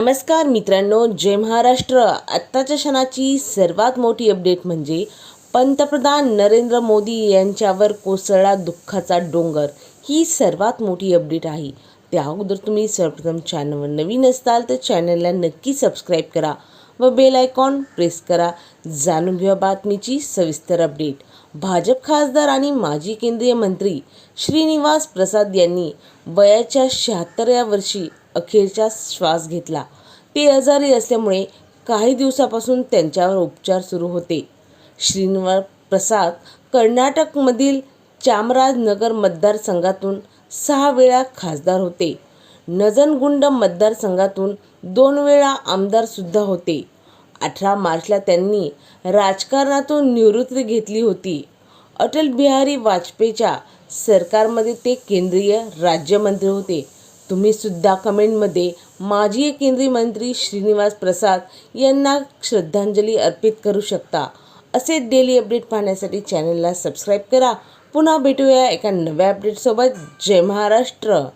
नमस्कार मित्रांनो जय महाराष्ट्र. आत्ताच्या क्षणाची सर्वात मोठी अपडेट म्हणजे पंतप्रधान नरेंद्र मोदी यांच्यावर कोसळला दुःखाचा डोंगर. ही सर्वात मोठी अपडेट आहे. त्या अगोदर तुम्ही सर्वप्रथम चॅनलवर नवीन असताल तर चॅनलला नक्की सबस्क्राईब करा. व बेल आयकॉन प्रेस करा. जाणून घेऊया बातमीची सविस्तर अपडेट भाजप खासदार आणि माजी केंद्रीय मंत्री श्रीनिवास प्रसाद यांनी वयाच्या शहात्तराव्या वर्षी अखेरचा श्वास घेतला. ते आजारी असल्यामुळे काही दिवसापासून त्यांच्यावर उपचार सुरू होते. श्रीनिवास प्रसाद कर्नाटकमधील चामराजनगर मतदारसंघातून सहा वेळा खासदार होते. नजनगुंड मतदारसंघातून दोन वेळा आमदारसुद्धा होते. अठरा मार्चला त्यांनी राजकारणातून निवृत्ती घेतली होती. अटल बिहारी वाजपेयीच्या सरकारमध्ये ते केंद्रीय राज्यमंत्री होते. तुम्ही सुद्धा कमेंटमध्ये माजी केंद्रीय मंत्री श्रीनिवास प्रसाद यांना श्रद्धांजली अर्पित करू शकता. असे डेली अपडेट पाहण्यासाठी चॅनलला सबस्क्राईब करा. पुन्हा भेटूया एका नव्या अपडेटसोबत. जय महाराष्ट्र.